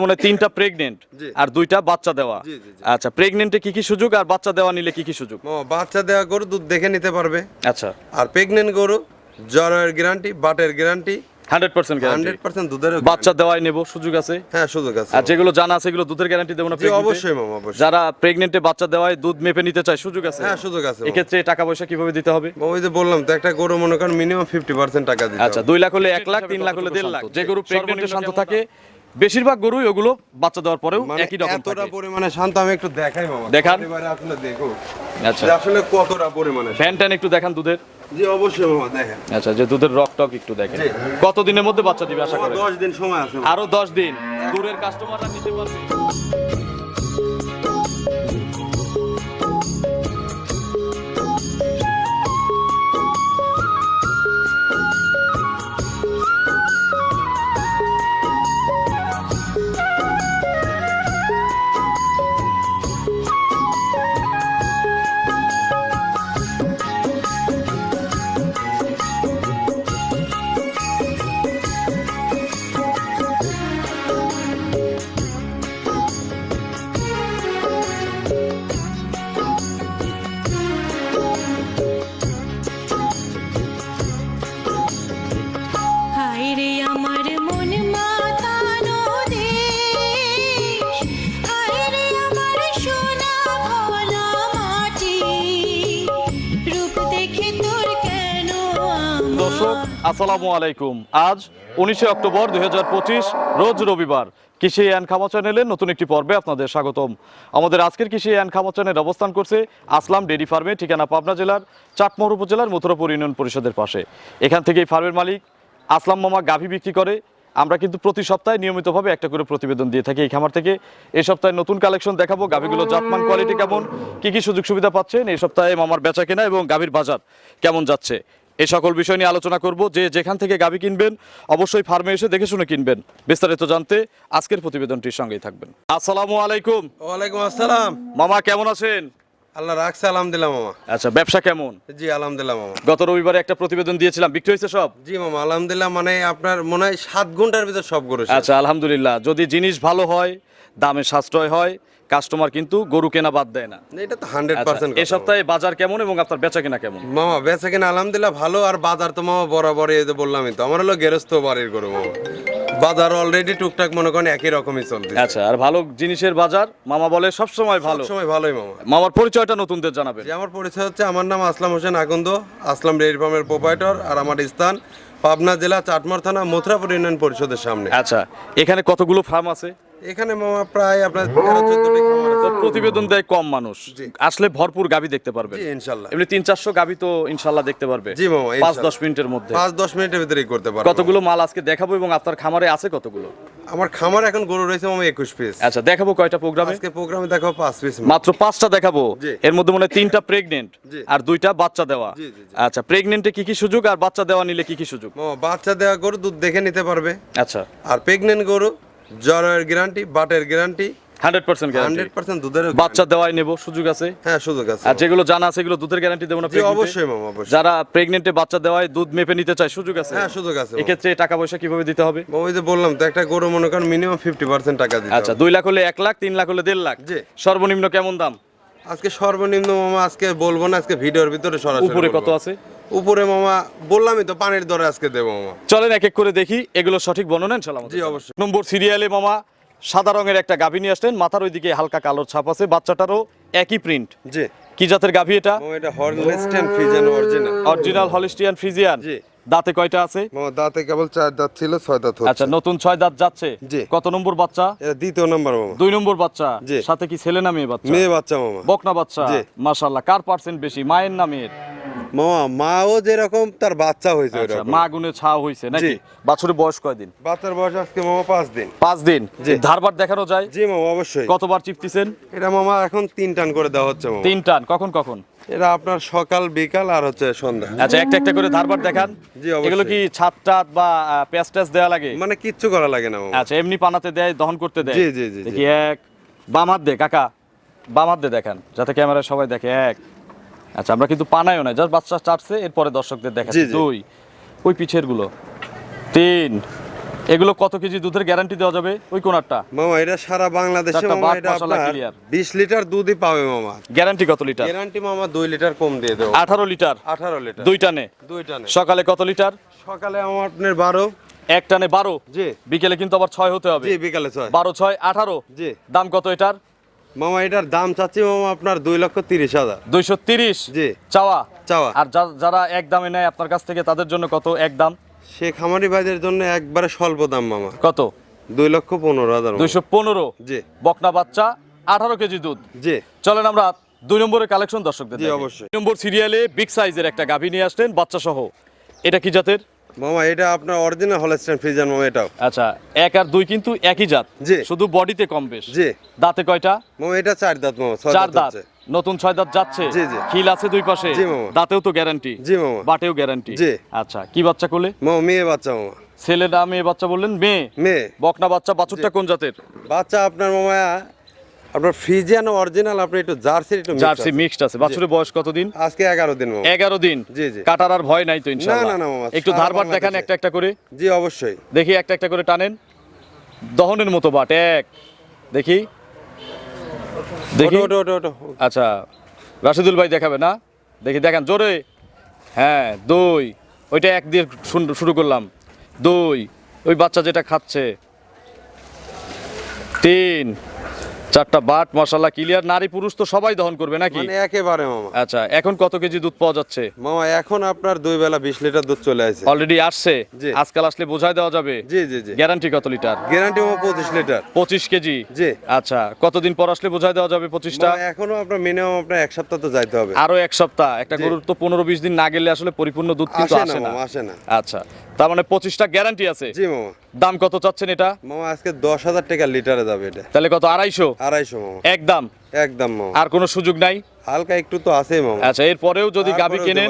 মনে তিনটা প্রেগনেন্ট আর দুইটা বাচ্চা দেওয়া। আচ্ছা প্রেগনেন্টে কি কি সুযোগ আর বাচ্চা দেওয়া নিলে কি কি সুযোগ? বাচ্চা দেওয়া গরু দুধ দেখে নিতে পারবে। আচ্ছা। আর প্রেগনেন্ট গরু জ্বরের guarantee বাটের guarantee hundred percent hundred percent দুধের বাচ্চা দেওয়াই নেব সুযোগ আছে? হ্যাঁ সুযোগ আছে। আর যেগুলো জানা আছে এগুলো দুধের গ্যারান্টি দেবো না? অবশ্যই মামা অবশ্যই। যারা প্রেগনেন্টে বাচ্চা দেওয়ায় দুধ মেপে নিতে চায় সুযোগ আছে? হ্যাঁ সুযোগ আছে এক্ষেত্রে টাকা পয়সা কীভাবে দিতে হবে? ওই যে বললাম তো একটা গরু মনে করেন মিনিমাম ফিফটি পার্সেন্ট টাকা দিতে আচ্ছা দুই লাখ হলে এক লাখ তিন লাখ হলে দেড় লাখ। যে গরু প্রেগনেন্টে শান্ত থাকে বেশিরভাগ গরুই ওগুলো বাচ্চা দেওয়ার পরেও মানে একই রকম এতটা পরিমাণে শান্ত আমি একটু দেখাই বাবা। দেখান। এবারে আপনি দেখো আচ্ছা। আসলে কতটা পরিমাণে ফ্যান ট্যান একটু দেখান দুধের। জি অবশ্যই বাবা দেখেন। আচ্ছা যে দুধের রক টক একটু দেখেন। কত দিনের মধ্যে বাচ্চা দিবে আশা করেন? দশ দিন সময় আছে। আরও দশ দিন। দূরের কাস্টমাররা নিতে পারবে। আসসালামু আলাইকুম। আজ উনিশে অক্টোবর দুই হাজার পঁচিশ, রোজ রবিবার কৃষি অ্যান্ড খামা চ্যানেলের নতুন একটি পর্বে আপনাদের স্বাগতম। আমাদের আজকের কৃষি অ্যান্ড খামা চ্যানেল অবস্থান করছে আসলাম ডেরি ফার্মে, ঠিকানা পাবনা জেলার চাটমোহর উপজেলার মথুরাপুর ইউনিয়ন পরিষদের পাশে। এখান থেকে এই ফার্মের মালিক আসলাম মামা গাভী বিক্রি করে। আমরা কিন্তু প্রতি সপ্তাহে নিয়মিতভাবে একটা করে প্রতিবেদন দিয়ে থাকি এই খামার থেকে। এই সপ্তাহে নতুন কালেকশন দেখাবো গাভীগুলো জাতমান, কোয়ালিটি কেমন, কি কি সুযোগ সুবিধা পাচ্ছেন এই সপ্তাহে মামার বেচা কেনা এবং গাভীর বাজার কেমন যাচ্ছে। এই সকল বিষয় নিয়ে আলোচনা করব। যে যেখান থেকে গাভী কিনবেন অবশ্যই ফার্মে এসে দেখে শুনে কিনবেন। বিস্তারিত জানতে আজকের প্রতিবেদনটির সঙ্গেই থাকবেন। আসসালামু আলাইকুম। ওয়ালাইকুম আসসালাম। মামা কেমন আছেন? আল্লাহ রাখছে আলহামদুলিল্লাহ মামা। আচ্ছা ব্যবসা কেমন? জি আলহামদুলিল্লাহ মামা। গত রবিবারে একটা প্রতিবেদন দিয়েছিলাম বিক্রি হয়েছে সব? জি মামা আলহামদুলিল্লাহ মানে আপনার মনে হয় সাত ঘণ্টার ভিতর সব শেষ। আচ্ছা আলহামদুলিল্লাহ। যদি জিনিস ভালো হয় দামে সাশ্রয় হয় কাস্টমার কিন্তু গরু কেনা বাদ দেয় না। এটা তো হান্ড্রেড আচ্ছা, পার্সেন্ট এই সপ্তাহে বাজার কেমন এবং আপনার বেচা কেনা কেমন? মামা বেচা কিনা আলহামদুলিল্লাহ ভালো আর বাজার তো মামা বরাবর এই যে বললামই তো। আমার হলো গেরস্ত বাড়ির গরু মামা। বাজার অলরেডি টুকটাক মনে করেন একই রকমই চলছে আচ্ছা আর ভালো জিনিসের বাজার মামা বলে সব সময় ভালো। সময় ভালোই মামা। মামার পরিচয়টা নতুনদের জানাবেন। যে আমার পরিচয় হচ্ছে আমার নাম আসলাম হোসেন আকন্দ আসলাম ডেয়ারি ফার্মের প্রোপাইটর আর আমার স্থান পাবনা জেলা চাটমার থানা মথুরাপুর ইউনিয়ন পরিষদের সামনে। আচ্ছা এখানে কতগুলো ফার্ম আছে? এখানে মামা প্রায় আপনার তেরো চোদ্দটি খামার আছে। প্রতিবেদন দেয় কম মানুষ। জি। আসলে ভরপুর গাবি দেখতে পারবে। জি ইনশাল্লাহ। এমনি তিন চারশো গাবি তো ইনশাল্লাহ দেখতে পারবে। জি মামা, পাঁচ ইনশাল্লাহ। দশ মিনিটের মধ্যে। পাঁচ দশ মিনিটের ভিতরেই করতে পারব। কতগুলো মাল আজকে দেখাবো এবং আপনার খামারে আছে কতগুলো? আমার খামার এখন গরু রয়েছে মামা একুশ পিস আচ্ছা দেখাবো কয়টা প্রোগ্রামে? আজকে প্রোগ্রামে দেখো পাঁচ পিস মাত্র পাঁচটা দেখাবো। জি। এর মধ্যে মনে হয় তিনটা প্রেগনেন্ট জি। আর দুইটা বাচ্চা দেওয়া। জি, জি, জি। আচ্ছা প্রেগনেন্টে কি কি সুযোগ আর বাচ্চা দেওয়া নিলে কি কি সুযোগ? মামা বাচ্চা দেওয়া গরু দুধ দেখে নিতে পারবে। আচ্ছা। আর প্রেগনেন্ট গরু জ্বরের guarantee বাটের guarantee hundred percent hundred percent দুধের বাচ্চা দেওয়াই নেব সুযোগ আছে? হ্যাঁ সুযোগ আছে। আর যেগুলো জানা আছে এগুলো দুধের গ্যারান্টি দেবো না? অবশ্যই মামা অবশ্যই। যারা প্রেগনেন্টে বাচ্চা দেওয়ায় দুধ মেপে নিতে চায় সুযোগ আছে? হ্যাঁ সুযোগ আছে এক্ষেত্রে টাকা পয়সা কীভাবে দিতে হবে? মামা, ওই যে বললাম তো একটা গরু মনে করেন মিনিমাম ফিফটি পার্সেন্ট টাকা দিতে আচ্ছা দুই লাখ হলে এক লাখ তিন লাখ হলে দেড় লাখ। সর্বনিম্ন কেমন দাম? আজকে সর্বনিম্ন মামা আজকে বলব না আজকে ভিডিওর ভিতরে সরাসরি উপরে কত আছে? উপরে মামা বললামই তো পানির দরে আজকে দেবো মামা। চলেন এক এক করে দেখি এগুলো সঠিক বর্ণনা ইনশাল্লাহ জি অবশ্যই। নম্বর সিরিয়ালে মামা সাদা রঙের একটা গাভী নিয়ে আসলেন মাথার ওইদিকে হালকা কালোর ছাপ আছে বাচ্চাটারও একই প্রিন্ট জি। কি জাতের গাভী এটা? এটা Holstein Friesian original original Holstein Friesian জি। দাঁতে কয়টা আছে? মামা দাঁতে কেবল চার দাঁত ছিল ছয় দাঁত আচ্ছা নতুন ছয় দাঁত যাচ্ছে। কত নম্বর বাচ্চা? দ্বিতীয় নাম্বার মামা। দুই নম্বর বাচ্চা। সাথে কি ছেলে না মেয়ে বাচ্চা? মেয়ে বাচ্চা মামা। বকনা বাচ্চা। জি। কার পার্সেন্ট বেশি মায়ের না মেয়ের? মামা মাও যেরকম তার বাচ্চা হয়েছে আচ্ছা মা গুনে ছা হইছে নাকি? জি। বাছুরের বয়স কয়দিন বাচ্চার বয়স আজকে মামা পাঁচ দিন। পাঁচ দিন। ধারবার দেখানো যায়? জি মামা অবশ্যই। কতবার চিপতিছেন? এটা মামা এখন তিন টান করে দেওয়া হচ্ছে মামা। তিন টান। কখন কখন? এটা আপনার সকাল বিকাল আর হচ্ছে সন্ধ্যা। আচ্ছা একটা একটা করে ধারবার দেখান। জি, এগুলো কি ছাদ টাত বা প্যাস ট্যাস দেওয়া লাগে? মানে কিচ্ছু করা লাগে না আচ্ছা এমনি পানাতে দেয় দহন করতে দেয়? জি, জি, জি। দেখি এক। বাম হাত দে কাকা। বাম হাত দে দেখান যাতে ক্যামেরায় সবাই দেখে এক। আচ্ছা আমরা কিন্তু পানায়ও না জাস্ট বাচ্চা চাটছে এরপরে দর্শকদের দেখা। দুই। ওই পিছেরগুলো তিন। এগুলো কত কেজি দুধের গ্যারান্টি দেওয়া যাবে? ওই কোনারটা। মামা এটা সারা বাংলাদেশে মামা এটা আপনার clear। বিশ লিটার দুধই পাবে মামা। গ্যারান্টি কত লিটার? গ্যারান্টি মামা দুই লিটার কম দিয়ে দেবো। আঠারো লিটার? আঠারো লিটার। দুই টানে? দুই টানে। সকালে কত লিটার? সকালে আমার আপনার বারো। এক টানে বারো? জি। বিকেলে কিন্তু আবার ছয় হতে হবে। জি বিকালে ছয়। বারো ছয় আঠারো? জি। দাম কত এটার? মামা এটার দাম চাচ্ছি মামা আপনার দুই লক্ষ তিরিশ হাজার। দুইশো তিরিশ? জি। চাওয়া? চাওয়া। আর যারা এক দামে নেয় আপনার কাছ থেকে তাদের জন্য কত? এক দাম? সে খামারি ভাইদের জন্য একবারে স্বল্প দাম মামা। কত? দুই লক্ষ পনেরো হাজার। দুইশো পনেরো? জি। বকনা বাচ্চা আঠারো কেজি দুধ। জি। চলেন আমরা দুই নম্বরের কালেকশন দর্শকদের জি, অবশ্যই। দুই নম্বর সিরিয়ালে বিগ সাইজের একটা গাভী নিয়ে আসলেন বাচ্চা সহ এটা কি জাতের? মামা এটা আপনার অরিজিনাল হলস্টেন ফ্রিজার মামা এটাও। আচ্ছা এক আর দুই কিন্তু একই জাত। জি। শুধু বডিতে কম বেশ। জি। দাঁতে কয়টা? মামা এটা চার দাঁত মামা চার দাঁত। নতুন ছয় দাঁত যাচ্ছে। খিল আছে দুই পাশে। দাঁতেও তো গ্যারান্টি জি মামা। বাটেও গ্যারান্টি জি। আচ্ছা কি বাচ্চা কোলে? মামা মেয়ে বাচ্চা মামা। ছেলে না মেয়ে বাচ্চা বললেন? মেয়ে। মেয়ে। বকনা বাচ্চা বাছুরটা কোন জাতের? বাচ্চা আপনার মামা আপনার ফ্রিজিয়ান অরিজিনাল আপনি একটু জার্সি একটু জার্সি মিক্সড আছে। বাছুরের বয়স কতদিন? আজকে এগারো দিন মামা। এগারো দিন। জি, জি। কাটার আর ভয় নাই তো ইনশাআল্লাহ। না, না, মামা, একটু ধারবার দেখান একটা একটা করে। জি অবশ্যই। দেখি একটা একটা করে টানেন। দহনের মতো বাট এক। দেখি। দেখি। আচ্ছা রাশিদুল ভাই দেখাবে না? দেখি দেখান জোরে। হ্যাঁ দুই। ওইটা এক দিয়ে শুরু করলাম। দুই। ওই বাচ্চা যেটা খাচ্ছে। তিন। চারটা বাট মশলা ক্লিয়ার। নারী পুরুষ তো সবাই দহন করবে নাকি? মানে একেবারে মামা। আচ্ছা এখন কত কেজি দুধ পাওয়া যাচ্ছে? মামা এখন আপনার দুই বেলা বিশ লিটার দুধ চলে আসে। অলরেডি আসছে? আজকাল আসলে বোঝাই দেওয়া যাবে? জি জি জি। গ্যারান্টি কত লিটার? গ্যারান্টি মামা পঁচিশ লিটার। পঁচিশ কেজি? জি। আচ্ছা কতদিন পর আসলে বোঝাই দেওয়া যাবে পঁচিশটা? মামা, এখনও আপনার মিনিমাম আপনার এক সপ্তাহ তো যাইতে হবে। আরও এক সপ্তাহ। একটা। গরুর তো পনেরো বিশ দিন না গেলে আসলে পরিপূর্ণ দুধ কিন্তু না আসে না। আচ্ছা তার মানে পঁচিশটা গ্যারান্টি আছে। জি মামা। দাম কত চাচ্ছেন এটা? মামা আজকে দশ হাজার টাকা লিটারে যাবে এটা। তাহলে কত আড়াইশো? আড়াইশো মামা। একদম একদম মামা। আর কোনো সুযোগ নাই? হালকা একটু তো আছেই মামা। আচ্ছা এরপরেও যদি গাবি কেনেন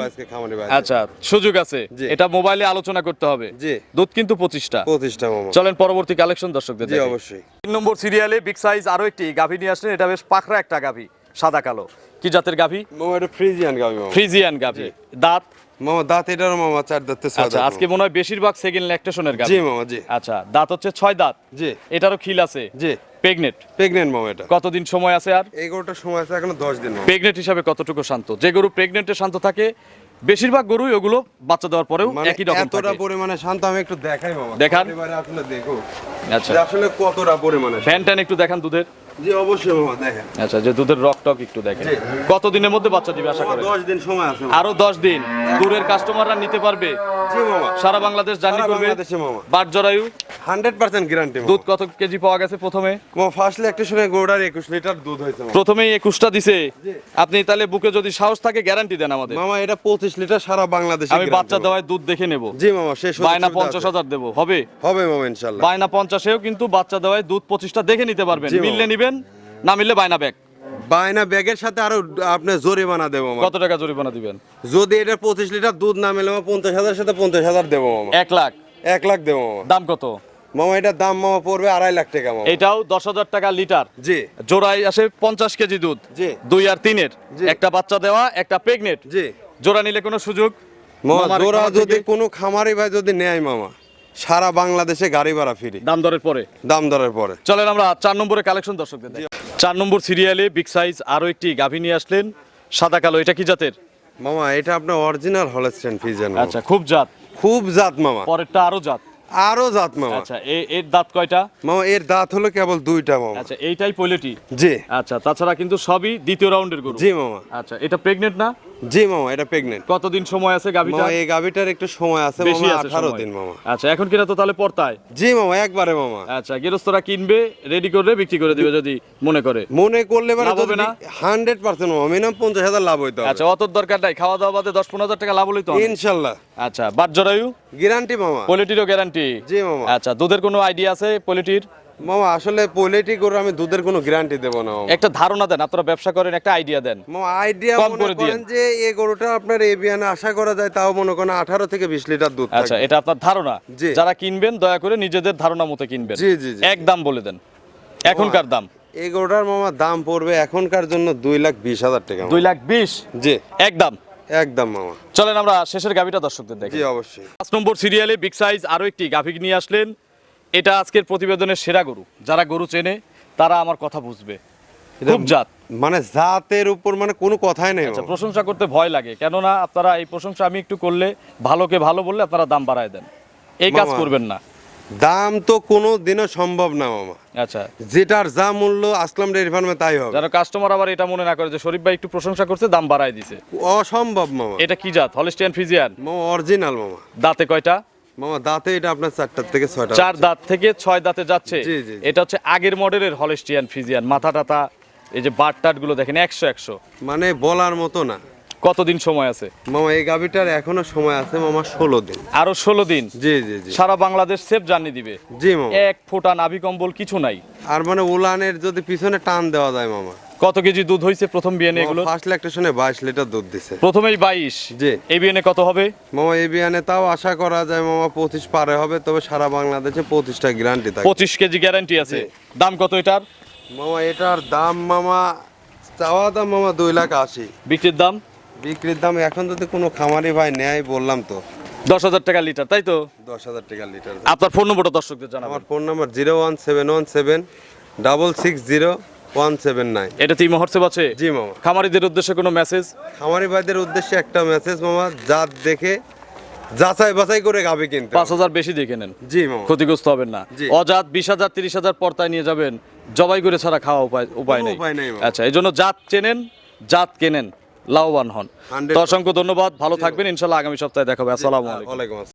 আচ্ছা সুযোগ আছে। এটা মোবাইলে আলোচনা করতে হবে। জি। দুধ কিন্তু পঁচিশটা। পঁচিশটা মামা। চলেন পরবর্তী কালেকশন দর্শকদের জি অবশ্যই। তিন নম্বর সিরিয়ালে বিগ সাইজ আরও একটি গাভী নিয়ে আসলেন এটা বেশ পাখরা একটা গাভী সাদা কালো। কি জাতের গাভী? মামা এটা ফ্রিজিয়ান গাবি মামা। ফ্রিজিয়ান গাভী। দাঁত? মামা দাঁত এটারও মামা চার দাঁতে আচ্ছা আজকে মনে হয় বেশিরভাগ সেকেন্ড ল্যাকটেশনের মামা। গাভী জি মামা জি। আচ্ছা দাঁত হচ্ছে ছয় দাঁত। জি। এটারও খিল আছে। জি। প্রেগনেট প্রেগনেন্ট মামা এটা। কতদিন সময় আছে আর? এই গরুটার সময় আছে এখনও দশ দিন মামা। প্রেগনেন্ট হিসাবে কতটুকু শান্ত? যে গরু প্রেগনেন্টে শান্ত থাকে বেশিরভাগ গরুই ওগুলো বাচ্চা দেওয়ার পরেও মানে একই রকম এতটা পরিমাণে শান্ত আমি একটু দেখাই মামা। দেখান। এবারে আসলে দেখো আচ্ছা। আসলে কতটা পরিমাণে ফ্যান ট্যান একটু দেখান দুধের। জি অবশ্যই মামা দেখেন। আচ্ছা যে দুধের রক টক একটু দেখেন। জি। মধ্যে বাচ্চা দিবে আশা মামা করেন দিন সময় আছে আরও দশ দিন। দূরের কাস্টমাররা নিতে পারবে। জি মামা সারা বাংলাদেশ জার্নি করবে। বাংলাদেশে মামা বাট জরায়ু? হান্ড্রেড পার্সেন্ট গ্যারান্টি দুধ কত কেজি পাওয়া গেছে প্রথমে? মামা ফার্স্টলি একটা সময় গরুটার একুশ লিটার দুধ হয়েছে প্রথমেই একুশটা দিছে। আপনি তাহলে বুকে যদি সাহস থাকে গ্যারান্টি দেন আমাদের। মামা এটা পঁচিশ লিটার সারা বাংলাদেশে আমি বাচ্চা। দেওয়ায় দুধ দেখে নেব। জি মামা শেষ বায়না পঞ্চাশ হাজার দেবো। হবে? হবে মামা ইনশাল্লাহ বায়না পঞ্চাশেও কিন্তু বাচ্চা দেওয়ায় দুধ পঁচিশটা দেখে নিতে পারবেন। মিললে নিবেন না মিললে বায়না ব্যাগ। বায়না ব্যাগের সাথে আরও আপনি জরিমানা দেবো কত টাকা জরিমানা দিবেন? যদি এটা পঁচিশ লিটার দুধ না মেলে মামা পঞ্চাশ হাজার সাথে পঞ্চাশ হাজার দেবো মামা। এক লাখ। এক লাখ দেবো মামা। দাম কত? মামা এটার দাম মামা পড়বে আড়াই লাখ টাকা মামা। এটাও দশ হাজার টাকা লিটার। জি। জোড়ায় আসে পঞ্চাশ কেজি দুধ। জি। দুই আর তিনের। একটা বাচ্চা দেওয়া একটা প্রেগনেন্ট জি। জোড়া নিলে কোনো সুযোগ? মামা জোড়া যদি কোনো খামারি ভাই যদি নেয় মামা। সারা বাংলাদেশে গাড়ি ভাড়া ফ্রি। দাম দরের পরে? দাম দরের পরে। চলেন আমরা চার নম্বরে কালেকশন দর্শকদের চার নম্বর সিরিয়ালে বিগ সাইজ আরও একটি গাভী নিয়ে আসলেন সাদা কালো এটা কি জাতের? মামা এটা আপনার অরিজিনাল হলস্টেন ফিজেন আচ্ছা খুব জাত। খুব জাত মামা। পরেরটা আরও জাত। আরও জাত মামা। আচ্ছা এ- এর দাঁত কয়টা? মামা এর দাঁত হলো কেবল দুইটা মামা। আচ্ছা এইটাই পৈলেটি? জি। আচ্ছা তাছাড়া কিন্তু সবই দ্বিতীয় রাউন্ডের গরু। জি মামা। আচ্ছা এটা প্রেগনেন্ট না? জি মামা এটা প্রেগনেন্ট কতদিন সময় আছে গাভীটা এই গাবিটার একটু সময় আছে বেশি আছে। দিন মামা। আচ্ছা এখন কিনা তো তাহলে জি মামা একবারে মামা। আচ্ছা গৃহস্থরা কিনবে রেডি করে বিক্রি করে দিবে যদি মনে করে। মনে করলে লাভ হবে না? হান্ড্রেড পার্সেন্ট মামা মিনিমাম পঞ্চাশ হাজার লাভ হইতে আচ্ছা অত দরকার নাই খাওয়া দাওয়া বাদে দশ পনেরো হাজার টাকা লাভ হলেই তো ইনশাল্লাহ। আচ্ছা বাট জরায়ু গ্যারান্টি মামা। পোলিটিরও গ্যারান্টি জি মামা। আচ্ছা দুধের কোনো আইডিয়া আছে পোলিটির মামা আসলে পোলেটি করে আমি দুধের কোনো গ্যারান্টি দেবো না একটা ধারণা দেন আপনারা ব্যবসা করেন একটা আইডিয়া দেন। মামা আইডিয়া মনে করেন যে এই গরুটা আপনার এবিয়ানে আশা করা যায় তাও মনে করেন আঠারো থেকে বিশ লিটার দুধ আচ্ছা এটা আপনার ধারণা? যারা কিনবেন দয়া করে নিজেদের ধারণা মতো কিনবেন। জি, জি। এক দাম বলে দেন। এখনকার দাম? এই গরুটার মামা দাম পড়বে এখনকার জন্য দুই লাখ বিশ হাজার টাকা। দুই লাখ বিশ? জি। এক দাম? একদম মামা। চলেন আমরা শেষের গাভিটা দর্শকদের দেখি। জি অবশ্যই। পাঁচ নম্বর সিরিয়ালে বিগ সাইজ আরও একটি গাভি নিয়ে আসলেন। এটা আজকের প্রতিবেদনের সেরা গরু। যারা গরু চেনে তারা আমার কথা বুঝবে। খুব জাত। মানে জাতের উপর মানে কোনো কথাই নেই আচ্ছা প্রশংসা করতে ভয় লাগে। কেননা আপনারা এই প্রশংসা আমি একটু করলে ভালোকে ভালো বললে আপনারা দাম বাড়ায় দেন। এই কাজ করবেন না। দাম তো কোনো দিনও সম্ভব না মামা। আচ্ছা। যেটার যা মূল্য আসলাম ডেয়ারি ফার্মে তাই হবে। যেন কাস্টমার আবার এটা মনে না করে যে শরীফ ভাই একটু প্রশংসা করছে দাম বাড়ায় দিছে। অসম্ভব মামা। এটা কি জাত? হলিস্টিয়ান ফিজিয়ান অরিজিনাল মামা। দাঁতে কয়টা? মামা দাঁতে এটা আপনার চারটার থেকে ছয়টা চার দাঁত থেকে ছয় দাঁতে যাচ্ছে। এটা হচ্ছে আগের মডেলের হলিস্টিয়ান ফিজিয়ান। মাথা টাতা এই যে বাট টাটগুলো দেখেন একশো একশো। মানে বলার মতো না। কতদিন সময় আছে? মামা এই গাভিটার এখনও সময় আছে মামা ষোলো দিন। আরও ষোলো দিন? জি জি জি। সারা বাংলাদেশ সেফ জার্নি দিবে। জি মামা। এক ফোঁটা নাভি কম্বল কিছু নাই। আর মানে উলানের যদি পিছনে টান দেওয়া যায় মামা। কত কেজি দুধ হয়েছে প্রথম বিয়ানে এগুলো? ফার্স্ট ল্যাকটেশনে বাইশ লিটার দুধ দিছে। প্রথমেই বাইশ। জি। এই বিয়ানে কত হবে? মামা এই বিয়ানে তাও আশা করা যায় মামা পঁচিশ পারে হবে তবে সারা বাংলাদেশে পঁচিশটা গ্যারান্টি থাকে। পঁচিশ কেজি গ্যারান্টি আছে। দাম কত এটার? মামা এটার দাম মামা চাওয়া দাম মামা দুই লাখ আশি। বিক্রির দাম? বিক্রির দাম এখন যদি কোনো খামারি ভাই নেয় বললাম তো। দশ হাজার টাকা লিটার তাই তো? দশ হাজার টাকা লিটার। আপনার ফোন নম্বরটা দর্শকদের জানাবেন। আমার phone number zero one seven one seven double six zero one seven nine. এটা তিন মহোৎসব আছে জি মামা। খামারিদের উদ্দেশ্যে কোনো মেসেজ খামারি ভাইদের উদ্দেশ্যে একটা মেসেজ মামা জাত দেখে যাচাই বাছাই করে গাবে কিনতে পাঁচ হাজার বেশি দেখে নেন জি মামা। ক্ষতিগ্রস্ত হবেন না। অজাত বিশ হাজার তিরিশ হাজার পর্তায় নিয়ে যাবেন। জবাই করে ছাড়া খাওয়া উপায় উপায় নেই। উপায় নেই বাবা। আচ্ছা এই জন্য জাত চেনেন জাত কেনেন। লাভবান হন। 100% তো অসংখ্য ধন্যবাদ। ভালো থাকবেন। ইনশাল্লাহ আগামী সপ্তাহে দেখাবে। আসসালামু আলাইকুম। ওয়ালাইকুম আসসালাম।